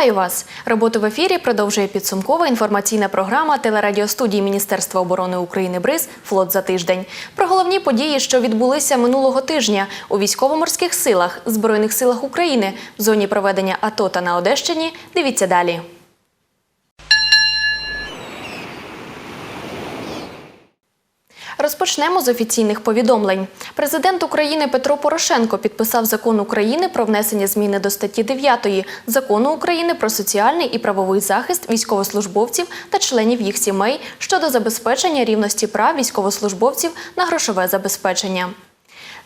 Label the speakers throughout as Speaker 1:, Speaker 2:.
Speaker 1: Вітаю вас! Роботу в ефірі продовжує підсумкова інформаційна програма телерадіостудії Міністерства оборони України БРИЗ Флот за тиждень. Про головні події, що відбулися минулого тижня у військово-морських силах Збройних силах України в зоні проведення АТО та на Одещині. Дивіться далі. Розпочнемо з офіційних повідомлень. Президент України Петро Порошенко підписав закон України про внесення зміни до статті 9 закону України про соціальний і правовий захист військовослужбовців та членів їх сімей щодо забезпечення рівності прав військовослужбовців на грошове забезпечення.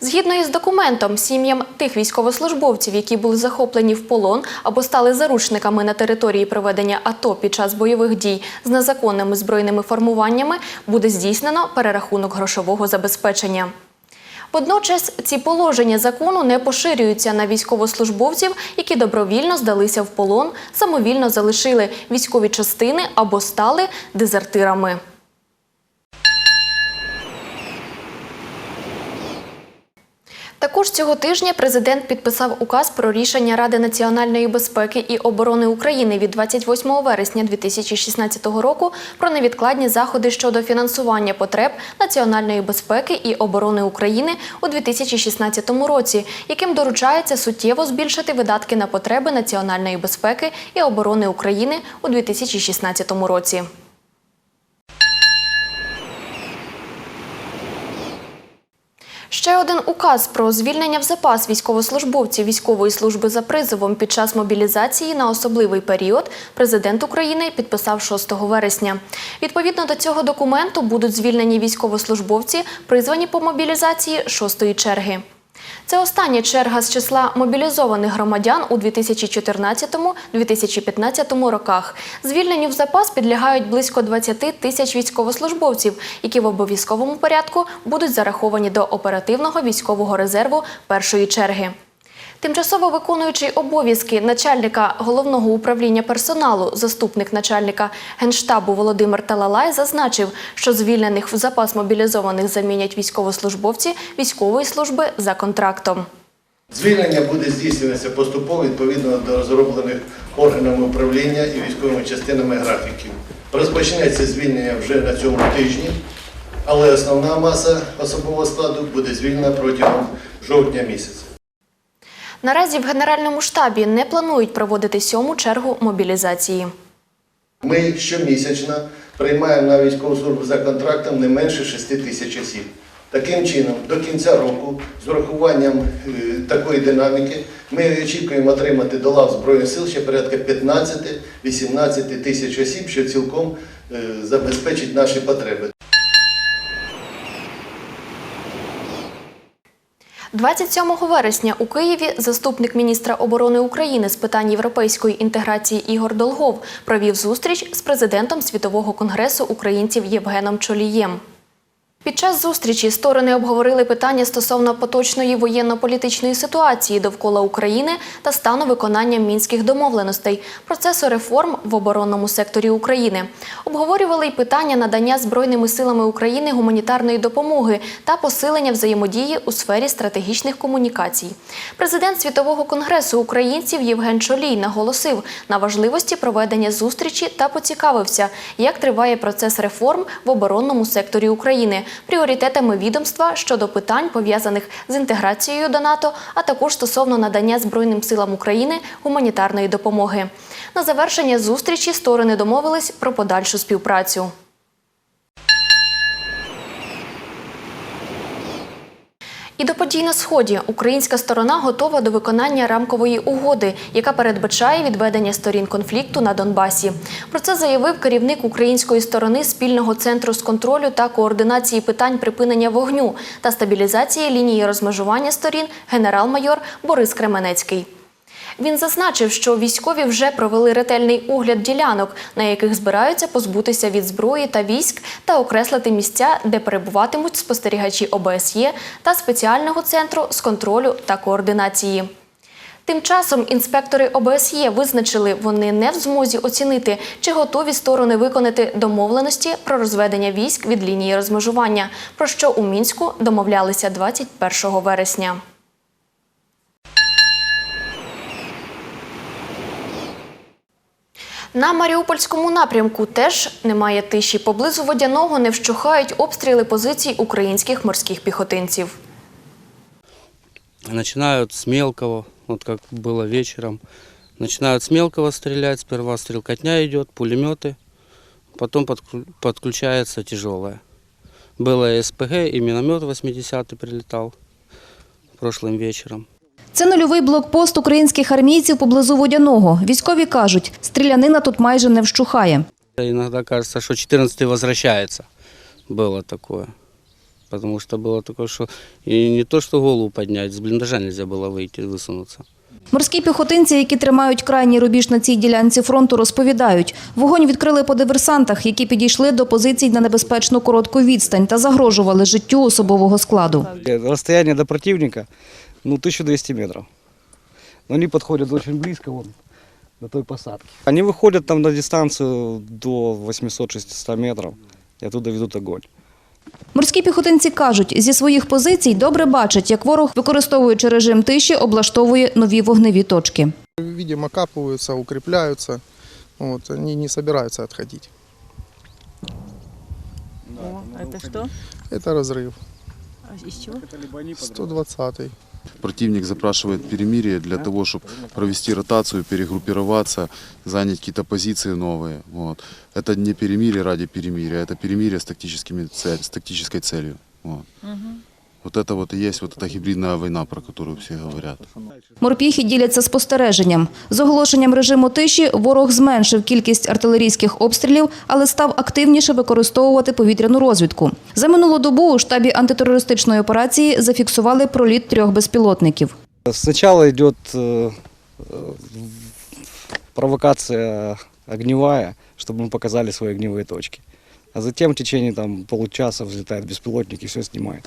Speaker 1: Згідно із документом, сім'ям тих військовослужбовців, які були захоплені в полон або стали заручниками на території проведення АТО під час бойових дій з незаконними збройними формуваннями, буде здійснено перерахунок грошового забезпечення. Водночас ці положення закону не поширюються на військовослужбовців, які добровільно здалися в полон, самовільно залишили військові частини або стали дезертирами. Також цього тижня президент підписав указ про рішення Ради національної безпеки і оборони України від 28 вересня 2016 року про невідкладні заходи щодо фінансування потреб національної безпеки і оборони України у 2016 році, яким доручається суттєво збільшити видатки на потреби національної безпеки і оборони України у 2016 році. Ще один указ про звільнення в запас військовослужбовців військової служби за призовом під час мобілізації на особливий період президент України підписав 6 вересня. Відповідно до цього документу будуть звільнені військовослужбовці, призвані по мобілізації шостої черги. Це остання черга з числа мобілізованих громадян у 2014-2015 роках. Звільненню в запас підлягають близько 20 тисяч військовослужбовців, які в обов'язковому порядку будуть зараховані до оперативного військового резерву першої черги. Тимчасово виконуючий обов'язки начальника головного управління персоналу, заступник начальника генштабу Володимир Талалай зазначив, що звільнених в запас мобілізованих замінять військовослужбовці військової служби за контрактом.
Speaker 2: Звільнення буде здійснюватися поступово відповідно до розроблених органами управління і військовими частинами графіків. Розпочнеться звільнення вже на цьому тижні, але основна маса особового складу буде звільнена протягом жовтня місяця.
Speaker 1: Наразі в Генеральному штабі не планують проводити сьому чергу мобілізації.
Speaker 2: Ми щомісячно приймаємо на військову службу за контрактом не менше 6 тисяч осіб. Таким чином, до кінця року, з урахуванням е, такої динаміки, ми очікуємо отримати до лав Збройних сил ще порядка 15-18 тисяч осіб, що цілком е, забезпечить наші потреби.
Speaker 1: 27 вересня у Києві заступник міністра оборони України з питань європейської інтеграції Ігор Долгов провів зустріч з президентом Світового конгресу українців Євгеном Чолієм. Під час зустрічі сторони обговорили питання стосовно поточної воєнно-політичної ситуації довкола України та стану виконання мінських домовленостей, процесу реформ в оборонному секторі України. Обговорювали й питання надання Збройними силами України гуманітарної допомоги та посилення взаємодії у сфері стратегічних комунікацій. Президент Світового конгресу українців Євген Чолій наголосив на важливості проведення зустрічі та поцікавився, як триває процес реформ в оборонному секторі України пріоритетами відомства щодо питань, пов'язаних з інтеграцією до НАТО, а також стосовно надання Збройним силам України гуманітарної допомоги. На завершення зустрічі сторони домовились про подальшу співпрацю. І до подій на сході українська сторона готова до виконання рамкової угоди, яка передбачає відведення сторін конфлікту на Донбасі. Про це заявив керівник української сторони спільного центру з контролю та координації питань припинення вогню та стабілізації лінії розмежування сторін генерал-майор Борис Кременецький. Він зазначив, що військові вже провели ретельний огляд ділянок, на яких збираються позбутися від зброї та військ та окреслити місця, де перебуватимуть спостерігачі ОБСЄ та спеціального центру з контролю та координації. Тим часом інспектори ОБСЄ визначили, вони не в змозі оцінити, чи готові сторони виконати домовленості про розведення військ від лінії розмежування, про що у мінську домовлялися 21 вересня.「– На Маріупольському напрямку теж немає тиші. Поблизу водяного не вщухають обстріли позицій українських морських піхотинців.
Speaker 3: Начинают с мелкого, вот как было вечером. Начинают с мелкого стрелять, сперва стрелкотня идет, пулеметы, потом подклю- подключается тяжелая. Было и СПГ, и миномет 80-й прилетал прошлым вечером.
Speaker 4: Це нульовий блокпост українських армійців поблизу Водяного. Військові кажуть, стрілянина тут майже не вщухає.
Speaker 3: Иногда кажется, что 14-й возвращается. Было такое. Потому что было такое, что и не то, что голову поднять, с блиндажа нельзя было выйти, высунуться.
Speaker 4: Морські піхотинці, які тримають крайній рубіж на цій ділянці фронту, розповідають, вогонь відкрили по диверсантах, які підійшли до позицій на небезпечну коротку відстань та загрожували життю особового складу.
Speaker 5: Расстояние до противника, ну, 1200 метров. Но они подходят очень близко, вон, до той посадки. Они выходят там на дистанцию до 800-600 метров и оттуда ведут огонь.
Speaker 4: Морські піхотинці кажуть, зі своїх позицій добре бачать, як ворог, використовуючи режим тиші, облаштовує нові вогневі точки.
Speaker 6: Видимо, окапываются, укрепляются. Вот, они не собираются отходить.
Speaker 7: О, это что?
Speaker 6: Это разрыв.
Speaker 7: А Из чего?
Speaker 6: 120-й.
Speaker 8: Противник запрашивает перемирие для того, чтобы провести ротацию, перегруппироваться, занять какие-то позиции новые. Вот. Это не перемирие ради перемирия, это перемирие с, тактическими цель, с тактической целью. Вот. вот это вот и есть вот эта гибридная война, про которую все говорят.
Speaker 4: Морпіхи діляться спостереженням. З оголошенням режиму тиші ворог зменшив кількість артилерійських обстрілів, але став активніше використовувати повітряну розвідку. За минулу добу у штабі антитерористичної операції зафіксували проліт трьох безпілотників.
Speaker 5: Сначала идет э, э, провокация огневая, чтобы мы показали свои огневые точки. А затем в течение там, получаса взлетает беспилотник и все снимает.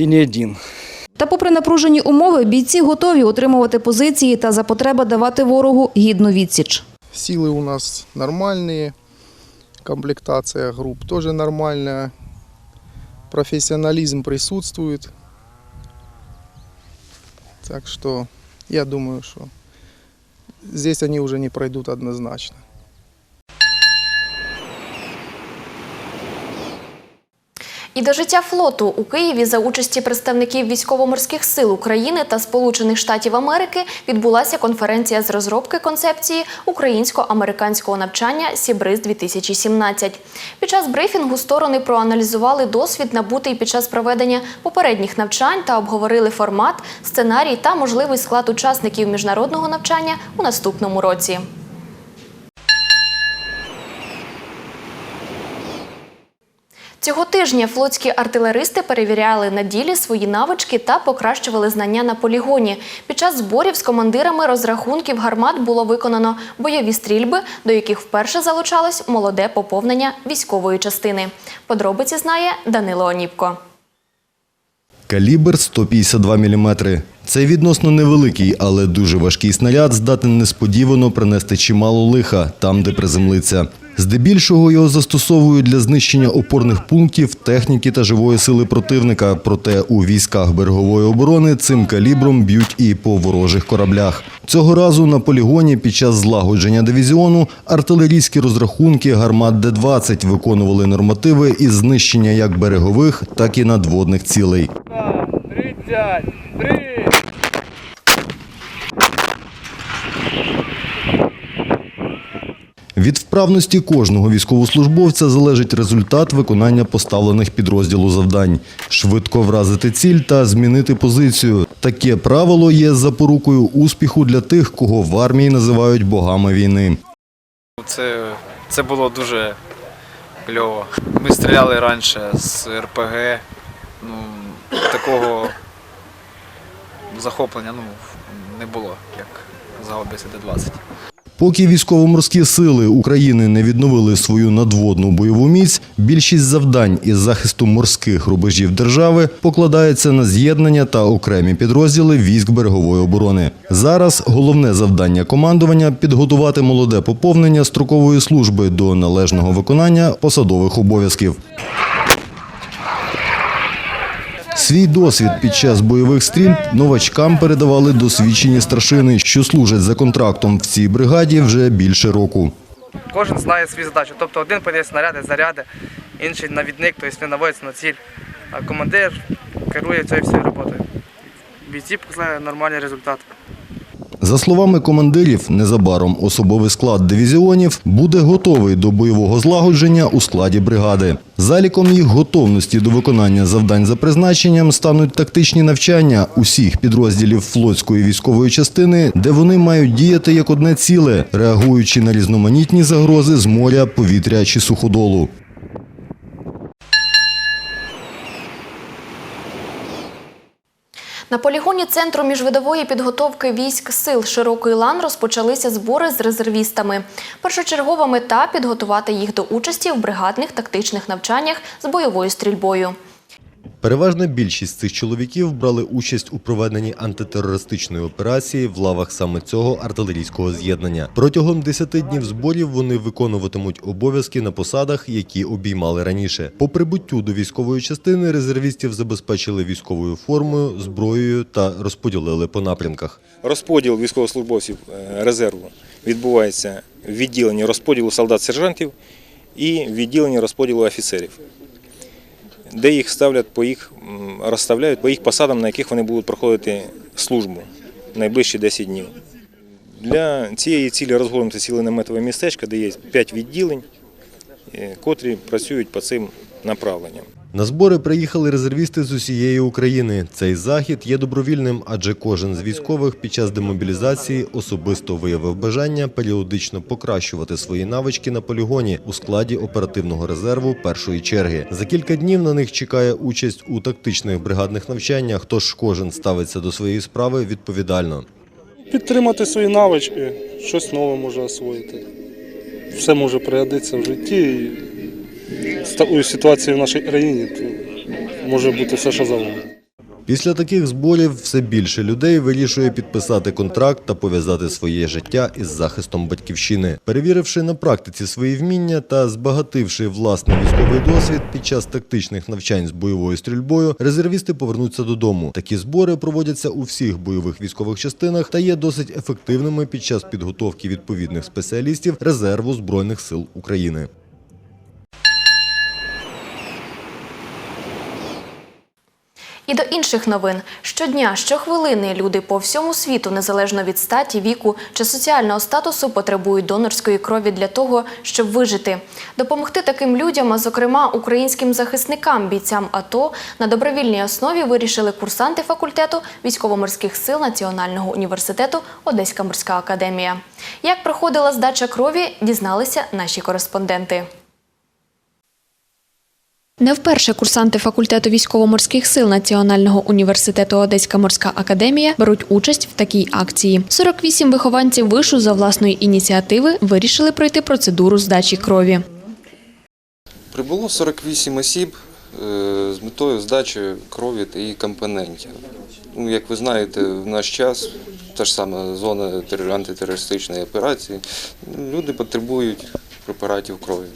Speaker 5: И не один.
Speaker 4: Та попри напружені умови, бійці готові утримувати позиції та за потреби давати ворогу гідну відсіч.
Speaker 6: Силы у нас нормальные, комплектация групп тоже нормальная, профессионализм присутствует. Так что я думаю, что здесь они уже не пройдут однозначно.
Speaker 1: І до життя флоту у Києві за участі представників військово-морських сил України та Сполучених Штатів Америки відбулася конференція з розробки концепції українсько-американського навчання Сібриз 2017 Під час брифінгу сторони проаналізували досвід, набутий під час проведення попередніх навчань та обговорили формат, сценарій та можливий склад учасників міжнародного навчання у наступному році. Цього тижня флотські артилеристи перевіряли на ділі свої навички та покращували знання на полігоні. Під час зборів з командирами розрахунків гармат було виконано бойові стрільби, до яких вперше залучалось молоде поповнення військової частини. Подробиці знає Данило Оніпко.
Speaker 9: Калібр 152 мм. Це відносно невеликий, але дуже важкий снаряд здатен несподівано принести чимало лиха там, де приземлиться. Здебільшого його застосовують для знищення опорних пунктів, техніки та живої сили противника. Проте у військах берегової оборони цим калібром б'ють і по ворожих кораблях. Цього разу на полігоні під час злагодження дивізіону артилерійські розрахунки гармат Д-20 виконували нормативи із знищення як берегових, так і надводних цілей. Від вправності кожного військовослужбовця залежить результат виконання поставлених підрозділу завдань. Швидко вразити ціль та змінити позицію. Таке правило є запорукою успіху для тих, кого в армії називають богами війни.
Speaker 10: Це, це було дуже кльово. Ми стріляли раніше з РПГ. Ну, такого захоплення ну, не було, як загалбися Д-20.
Speaker 9: Поки військово-морські сили України не відновили свою надводну бойову міць, більшість завдань із захисту морських рубежів держави покладається на з'єднання та окремі підрозділи військ берегової оборони. Зараз головне завдання командування підготувати молоде поповнення строкової служби до належного виконання посадових обов'язків. Свій досвід під час бойових стрільб новачкам передавали досвідчені старшини, що служать за контрактом в цій бригаді вже більше року.
Speaker 11: Кожен знає свою задачу. Тобто один подає снаряди, заряди, інший навідник, тобто не наводиться на ціль, а командир керує цією всією роботою. Бійці показали нормальний результат.
Speaker 9: За словами командирів, незабаром особовий склад дивізіонів буде готовий до бойового злагодження у складі бригади. Заліком їх готовності до виконання завдань за призначенням стануть тактичні навчання усіх підрозділів флотської військової частини, де вони мають діяти як одне ціле, реагуючи на різноманітні загрози з моря, повітря чи суходолу.
Speaker 1: На полігоні Центру міжвидової підготовки військ сил Широкий Лан розпочалися збори з резервістами. Першочергова мета підготувати їх до участі в бригадних тактичних навчаннях з бойовою стрільбою.
Speaker 9: Переважна більшість цих чоловіків брали участь у проведенні антитерористичної операції в лавах саме цього артилерійського з'єднання. Протягом 10 днів зборів вони виконуватимуть обов'язки на посадах, які обіймали раніше. По прибуттю до військової частини резервістів забезпечили військовою формою, зброєю та розподілили по напрямках.
Speaker 12: Розподіл військовослужбовців е, резерву відбувається в відділенні розподілу солдат-сержантів і відділенні розподілу офіцерів, де їх ставлять по їх, розставляють по їх посадам, на яких вони будуть проходити службу найближчі 10 днів. Для цієї цілі розгорнуто ціле наметове містечко, де є 5 відділень, е, котрі працюють по цим направленням.
Speaker 9: На збори приїхали резервісти з усієї України. Цей захід є добровільним, адже кожен з військових під час демобілізації особисто виявив бажання періодично покращувати свої навички на полігоні у складі оперативного резерву першої черги. За кілька днів на них чекає участь у тактичних бригадних навчаннях, тож кожен ставиться до своєї справи відповідально.
Speaker 13: Підтримати свої навички, щось нове може освоїти. Все може пригодитися в житті. З ситуацією в нашій країні то може бути все, що завгодно.
Speaker 9: Після таких зборів все більше людей вирішує підписати контракт та пов'язати своє життя із захистом батьківщини. Перевіривши на практиці свої вміння та збагативши власний військовий досвід під час тактичних навчань з бойовою стрільбою, резервісти повернуться додому. Такі збори проводяться у всіх бойових військових частинах та є досить ефективними під час підготовки відповідних спеціалістів резерву збройних сил України.
Speaker 1: І до інших новин. Щодня, щохвилини люди по всьому світу, незалежно від статі, віку чи соціального статусу, потребують донорської крові для того, щоб вижити. Допомогти таким людям, а зокрема українським захисникам, бійцям АТО, на добровільній основі вирішили курсанти факультету військово-морських сил Національного університету Одеська морська академія. Як проходила здача крові, дізналися наші кореспонденти. Не вперше курсанти факультету військово-морських сил Національного університету Одеська морська академія беруть участь в такій акції. 48 вихованців вишу за власної ініціативи вирішили пройти процедуру здачі крові.
Speaker 14: Прибуло 48 осіб е, з метою здачі крові та її компонентів. Ну, як ви знаєте, в наш час та ж сама зона терор- антитерористичної операції, люди потребують препаратів крові.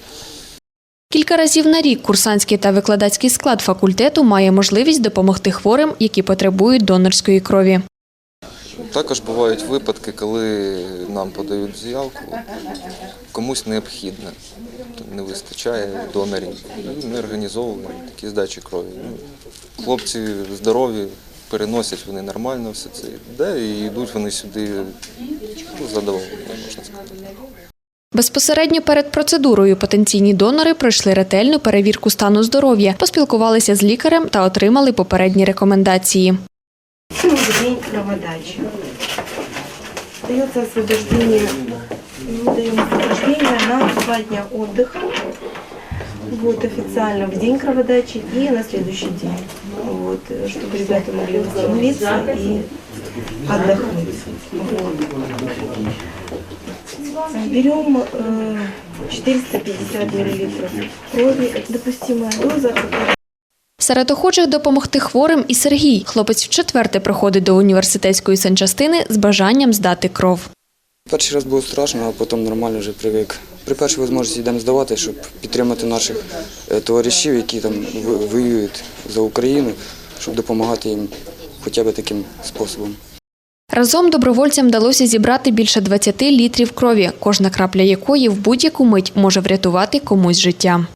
Speaker 1: Кілька разів на рік курсантський та викладацький склад факультету має можливість допомогти хворим, які потребують донорської крові.
Speaker 14: Також бувають випадки, коли нам подають заявку, комусь необхідно, не вистачає донорів. І Ми організовуємо такі здачі крові. Ну, Хлопці здорові, переносять вони нормально все це йде, і йдуть вони сюди ну, задоволені, можна сказати.
Speaker 1: Безпосередньо перед процедурою потенційні донори пройшли ретельну перевірку стану здоров'я, поспілкувалися з лікарем та отримали попередні рекомендації.
Speaker 15: день кроводачи. Дается освобождение, мы даем освобождение на два дня отдыха. Вот официально в день кроводачи и на следующий день. Вот, э, чтобы ребята могли восстановиться и отдохнуть. Вот. Берем э, 450 миллилитров крови, допустимая доза.
Speaker 1: Серед охочих допомогти хворим і Сергій. Хлопець вчетверте приходить до університетської санчастини з бажанням здати кров.
Speaker 16: Перший раз було страшно, а потім нормально вже привик. При першій можливості йдемо здавати, щоб підтримати наших е, товаришів, які там воюють за Україну. щоб допомагати їм хоча б таким способом.
Speaker 1: Разом добровольцям вдалося зібрати більше 20 літрів крові, кожна крапля якої в будь-яку мить може врятувати комусь життя.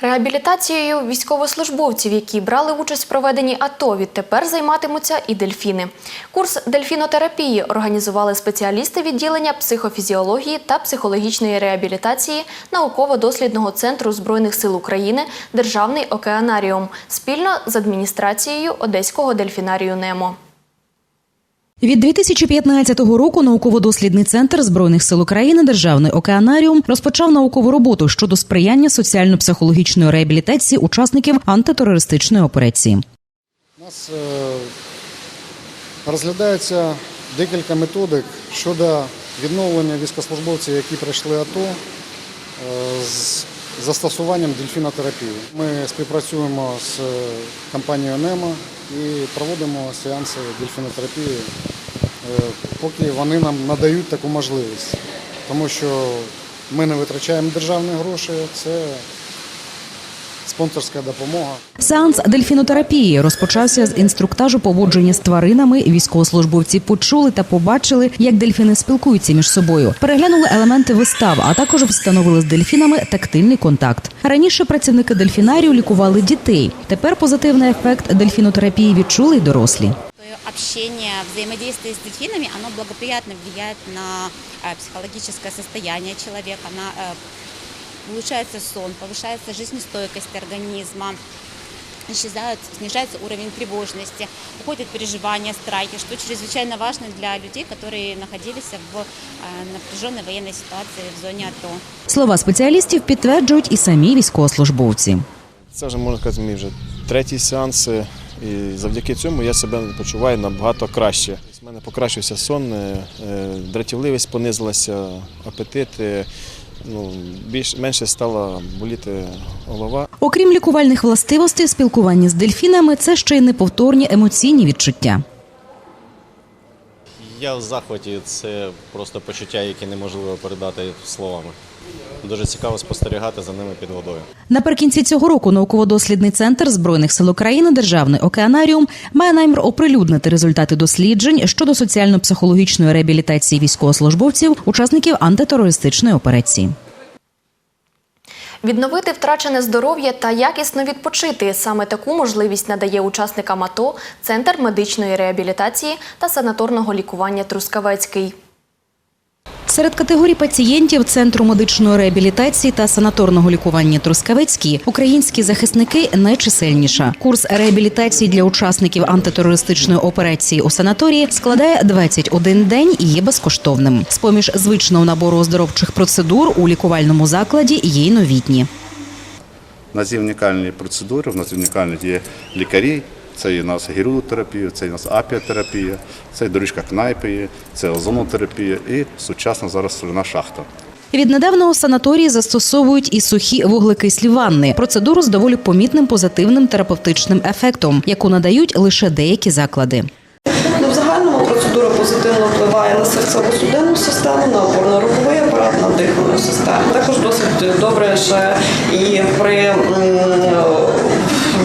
Speaker 1: Реабілітацією військовослужбовців, які брали участь в проведенні АТО, відтепер займатимуться і дельфіни. Курс дельфінотерапії організували спеціалісти відділення психофізіології та психологічної реабілітації науково-дослідного центру Збройних сил України Державний океанаріум спільно з адміністрацією Одеського дельфінарію Немо.
Speaker 17: Від 2015 року науково-дослідний центр збройних сил України Державний океанаріум розпочав наукову роботу щодо сприяння соціально-психологічної реабілітації учасників антитерористичної операції.
Speaker 18: У нас е, розглядається декілька методик щодо відновлення військовослужбовців, які пройшли АТО е, з застосуванням дельфінотерапії. Ми співпрацюємо з компанією НЕМО і проводимо сеанси дельфінотерапії, е, поки вони нам надають таку можливість. Тому що ми не витрачаємо державні гроші, це спонсорська допомога.
Speaker 17: Сеанс дельфінотерапії розпочався з інструктажу поводження з тваринами. Військовослужбовці почули та побачили, як дельфіни спілкуються між собою. Переглянули елементи вистав, а також встановили з дельфінами тактильний контакт. Раніше працівники дельфінарію лікували дітей. Тепер позитивний ефект дельфінотерапії відчули й дорослі.
Speaker 19: общение, взаимодействие с дельфинами, оно благоприятно влияет на э, психологическое состояние человека, на, э, улучшается сон, повышается жизнестойкость организма, исчезают, снижается уровень тревожности, уходят переживания, страхи, что чрезвычайно важно для людей, которые находились в э, напряженной военной ситуации в зоне АТО.
Speaker 17: Слова спеціалістів підтверджують і самі військовослужбовці.
Speaker 20: Це вже можна сказати, мій вже третій сеанс, е, і завдяки цьому я себе почуваю набагато краще. У мене покращився сон, е, е, дратівливість понизилася, апетит, е, ну, більш менше стала боліти голова.
Speaker 17: Окрім лікувальних властивостей, спілкування з дельфінами це ще й неповторні емоційні відчуття.
Speaker 21: Я в захваті. Це просто почуття, які неможливо передати словами. Дуже цікаво спостерігати за ними під водою.
Speaker 17: Наприкінці цього року науково-дослідний центр збройних сил України Державний океанаріум має намір оприлюднити результати досліджень щодо соціально-психологічної реабілітації військовослужбовців, учасників антитерористичної операції.
Speaker 1: Відновити втрачене здоров'я та якісно відпочити саме таку можливість надає учасникам АТО Центр медичної реабілітації та санаторного лікування Трускавецький.
Speaker 17: Серед категорій пацієнтів Центру медичної реабілітації та санаторного лікування Трускавецький українські захисники найчисельніша. Курс реабілітації для учасників антитерористичної операції у санаторії складає 21 день і є безкоштовним. З поміж звичного набору оздоровчих процедур у лікувальному закладі є й новітні.
Speaker 22: У нас є унікальні процедури, у нас унікальні є лікарі. Це і у нас гірудотерапія, це і у нас апіотерапія, це і доріжка кнайпи, є, це озонотерапія і сучасна зараз соляна шахта.
Speaker 17: Віднедавна у санаторії застосовують і сухі вуглекислі ванни. Процедуру з доволі помітним позитивним терапевтичним ефектом, яку надають лише деякі заклади.
Speaker 23: Ну, в загальному процедура позитивно впливає на серцево-судинну систему, на опорно-руховий апарат, на дихальну систему. Також досить добре ще і при м,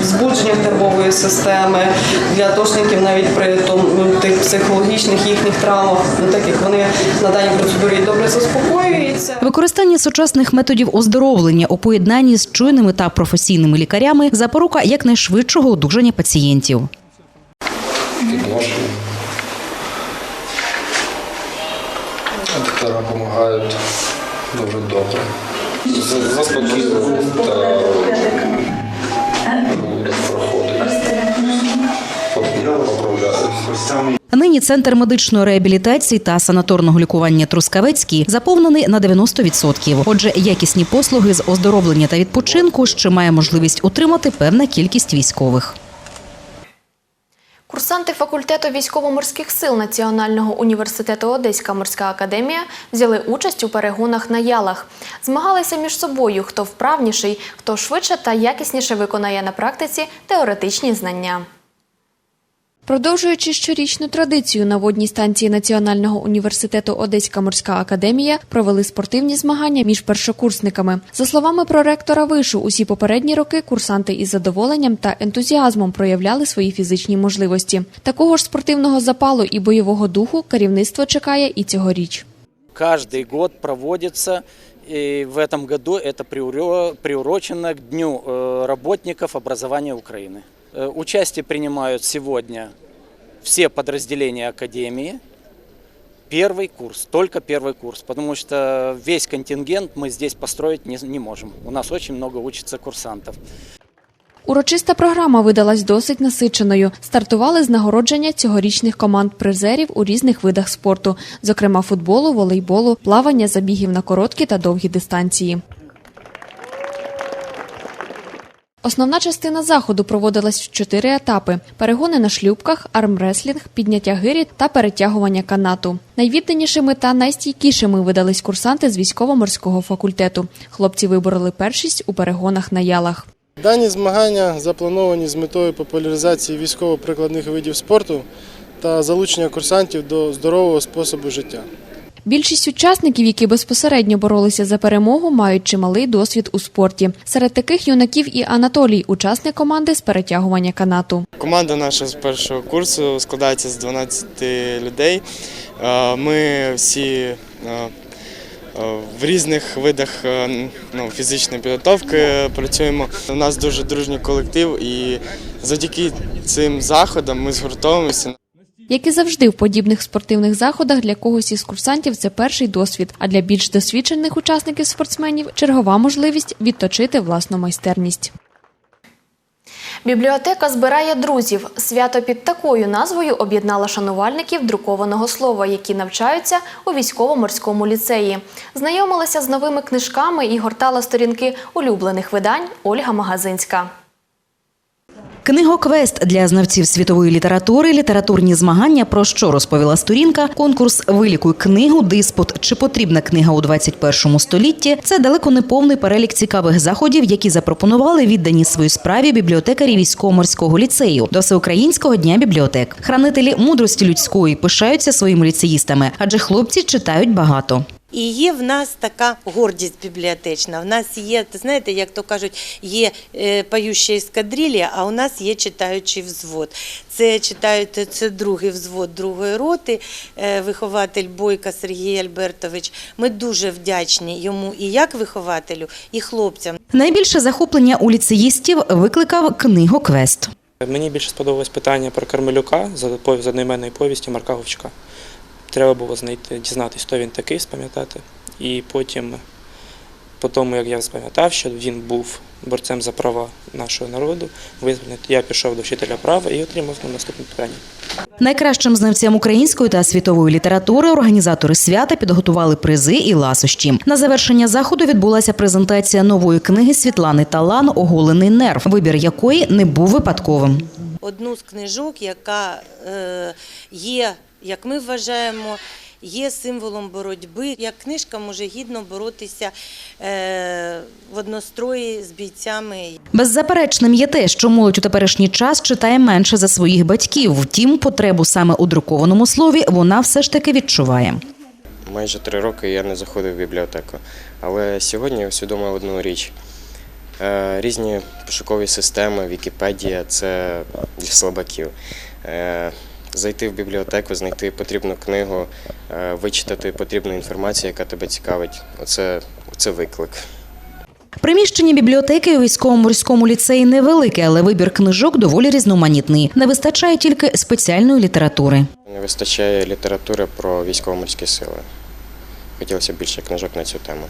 Speaker 23: збудженнях нервової системи для атошників навіть при тому, тих психологічних їхніх травмах, ну, так як вони на даній процедурі добре заспокоюються.
Speaker 17: Використання сучасних методів оздоровлення у поєднанні з чуйними та професійними лікарями запорука якнайшвидшого одужання пацієнтів.
Speaker 24: Підношення. Доктора допомагають дуже добре. Заспокійливо та
Speaker 17: Нині центр медичної реабілітації та санаторного лікування Трускавецький заповнений на 90%. Отже, якісні послуги з оздоровлення та відпочинку ще має можливість отримати певна кількість військових.
Speaker 1: Курсанти факультету військово-морських сил Національного університету Одеська морська академія взяли участь у перегонах на ялах. Змагалися між собою, хто вправніший, хто швидше та якісніше виконає на практиці теоретичні знання. Продовжуючи щорічну традицію на водній станції Національного університету Одеська морська академія провели спортивні змагання між першокурсниками. За словами проректора вишу, усі попередні роки курсанти із задоволенням та ентузіазмом проявляли свої фізичні можливості. Такого ж спортивного запалу і бойового духу керівництво чекає і цьогоріч.
Speaker 25: Каждый год проводится, и в этом году это приуро- приурочено к Дню э, работников образования Украины. Э, Участие принимают сегодня все подразделения Академии. Первый курс, только первый курс, потому что весь контингент мы здесь построить не, не можем. У нас очень много учится курсантов.
Speaker 1: Урочиста програма видалась досить насиченою. Стартували з нагородження цьогорічних команд призерів у різних видах спорту, зокрема футболу, волейболу, плавання, забігів на короткі та довгі дистанції. Основна частина заходу проводилась в чотири етапи: перегони на шлюбках, армреслінг, підняття гирі та перетягування канату. Найвідданішими та найстійкішими видались курсанти з військово-морського факультету. Хлопці вибороли першість у перегонах на ялах.
Speaker 26: Дані змагання заплановані з метою популяризації військово-прикладних видів спорту та залучення курсантів до здорового способу життя.
Speaker 1: Більшість учасників, які безпосередньо боролися за перемогу, мають чималий досвід у спорті. Серед таких юнаків і Анатолій, учасник команди з перетягування канату.
Speaker 27: Команда наша з першого курсу складається з 12 людей. Е, Ми всі е, е, в різних видах ну, фізичної підготовки працюємо. У нас дуже дружній колектив, і завдяки цим заходам ми згуртовуємося.
Speaker 1: Як і завжди, в подібних спортивних заходах для когось із курсантів це перший досвід, а для більш досвідчених учасників спортсменів чергова можливість відточити власну майстерність. Бібліотека збирає друзів. Свято під такою назвою об'єднала шанувальників друкованого слова, які навчаються у військово-морському ліцеї. Знайомилася з новими книжками і гортала сторінки улюблених видань Ольга Магазинська.
Speaker 17: Книгоквест для знавців світової літератури, літературні змагання про що розповіла сторінка, конкурс Вилікуй книгу, диспут чи потрібна книга у 21 столітті. Це далеко не повний перелік цікавих заходів, які запропонували віддані своїй справі бібліотекарі військово-морського ліцею до всеукраїнського дня бібліотек. Хранителі мудрості людської пишаються своїми ліцеїстами, адже хлопці читають багато.
Speaker 28: І є в нас така гордість бібліотечна. В нас є, знаєте, як то кажуть, є е, пающа ескадрилья, а у нас є читаючий взвод. Це читають це другий взвод другої роти, е, вихователь Бойка Сергій Альбертович. Ми дуже вдячні йому і як вихователю, і хлопцям.
Speaker 17: Найбільше захоплення у ліцеїстів викликав книгоквест.
Speaker 29: Мені більше сподобалось питання про Кармелюка за пов- з одноіменної повісті Марка Говчука. Треба було знайти, дізнатися, хто він такий, спам'ятати. І потім, по тому, як я спам'ятав, що він був борцем за права нашого народу, визвольнити, я пішов до вчителя права і отримав на наступне питання.
Speaker 17: Найкращим знавцям української та світової літератури організатори свята підготували призи і ласощі. На завершення заходу відбулася презентація нової книги Світлани Талан Оголений нерв, вибір якої не був випадковим.
Speaker 28: Одну з книжок, яка е, є, як ми вважаємо, є символом боротьби. Як книжка може гідно боротися е, в однострої з бійцями.
Speaker 17: Беззаперечним є те, що молодь у теперішній час читає менше за своїх батьків. Втім, потребу саме у друкованому слові вона все ж таки відчуває.
Speaker 30: Майже три роки я не заходив в бібліотеку. Але сьогодні я усвідомив одну річ. Е, Різні пошукові системи, Вікіпедія це для слабаків. Зайти в бібліотеку, знайти потрібну книгу, е, вичитати потрібну інформацію, яка тебе цікавить. Оце, оце виклик.
Speaker 17: Приміщення бібліотеки у військово-морському ліцеї невелике, але вибір книжок доволі різноманітний. Не вистачає тільки спеціальної літератури.
Speaker 30: Не вистачає літератури про військово-морські сили. Хотілося б більше книжок на цю тему.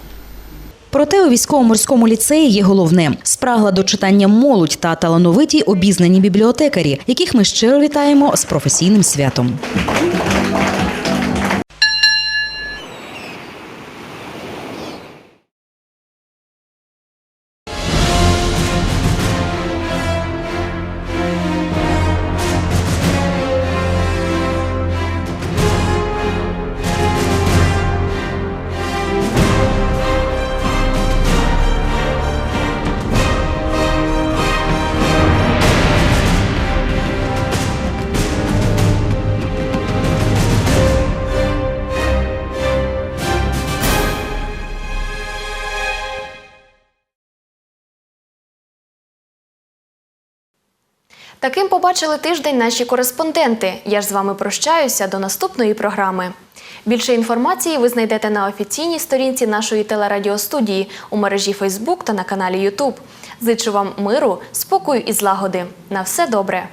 Speaker 17: Проте у військово-морському ліцеї є головне спрагла до читання молодь та талановиті обізнані бібліотекарі, яких ми щиро вітаємо з професійним святом.
Speaker 1: Таким побачили тиждень наші кореспонденти. Я ж з вами прощаюся до наступної програми. Більше інформації ви знайдете на офіційній сторінці нашої телерадіостудії у мережі Фейсбук та на каналі Ютуб. Зичу вам миру, спокою і злагоди. На все добре!